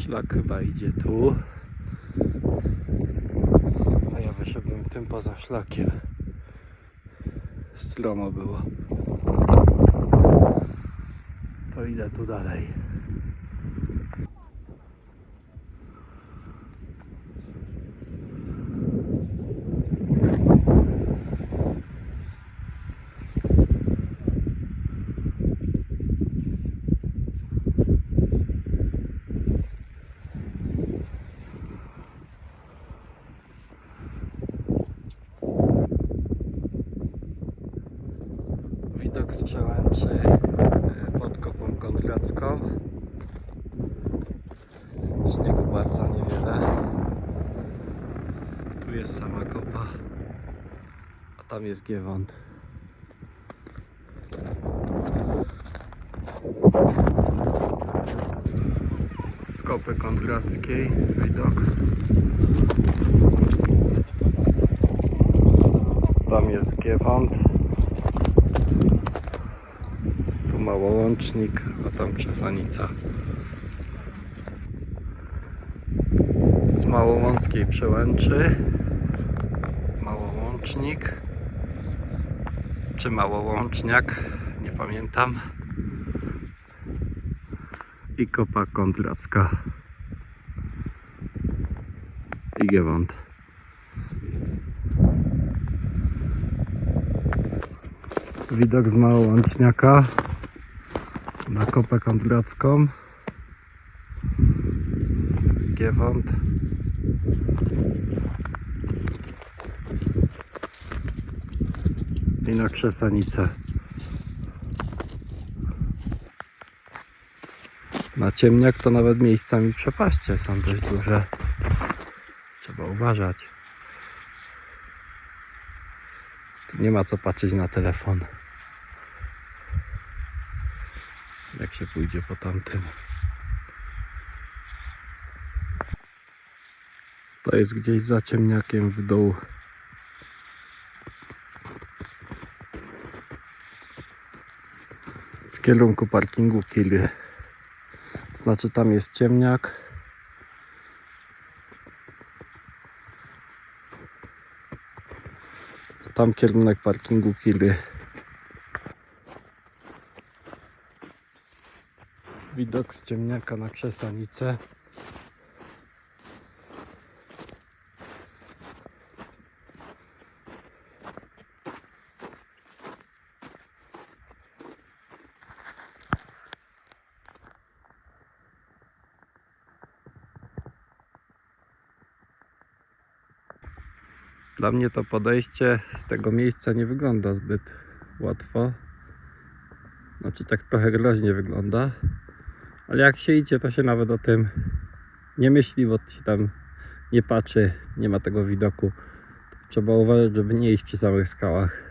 Szlak chyba idzie tu. A ja wyszedłem tym poza szlakiem. Stromo było. To idę tu dalej. Widok z przełęczy e, pod kopą kondracką. Śniegu bardzo niewiele. Tu jest sama kopa, a tam jest Giewont. Z kopy kondrackiej widok. Tam jest Giewont. Tu Małołącznik, a tam Krzesanica. Z Małołąckiej przełęczy Małołącznik czy Małołączniak, nie pamiętam. I Kopa Kondracka. I Giewont. Widok z Małołączniaka na Kopę Kondracką. Giewont. I na Krzesanicę. Na ciemniak to nawet miejscami przepaście są dość duże. Trzeba uważać. Nie ma co patrzeć na telefon. Jak się pójdzie po tamtym. To jest gdzieś za ciemniakiem w dół. W kierunku parkingu Kily. To znaczy tam jest ciemniak. Tam kierunek parkingu Kily. Widok z ciemniaka na Krzesanicę. Dla mnie to podejście z tego miejsca nie wygląda zbyt łatwo. Znaczy tak trochę groźnie wygląda. Ale jak się idzie, to się nawet o tym nie myśli, bo się tam nie patrzy, nie ma tego widoku. Trzeba uważać, żeby nie iść przy samych skałach.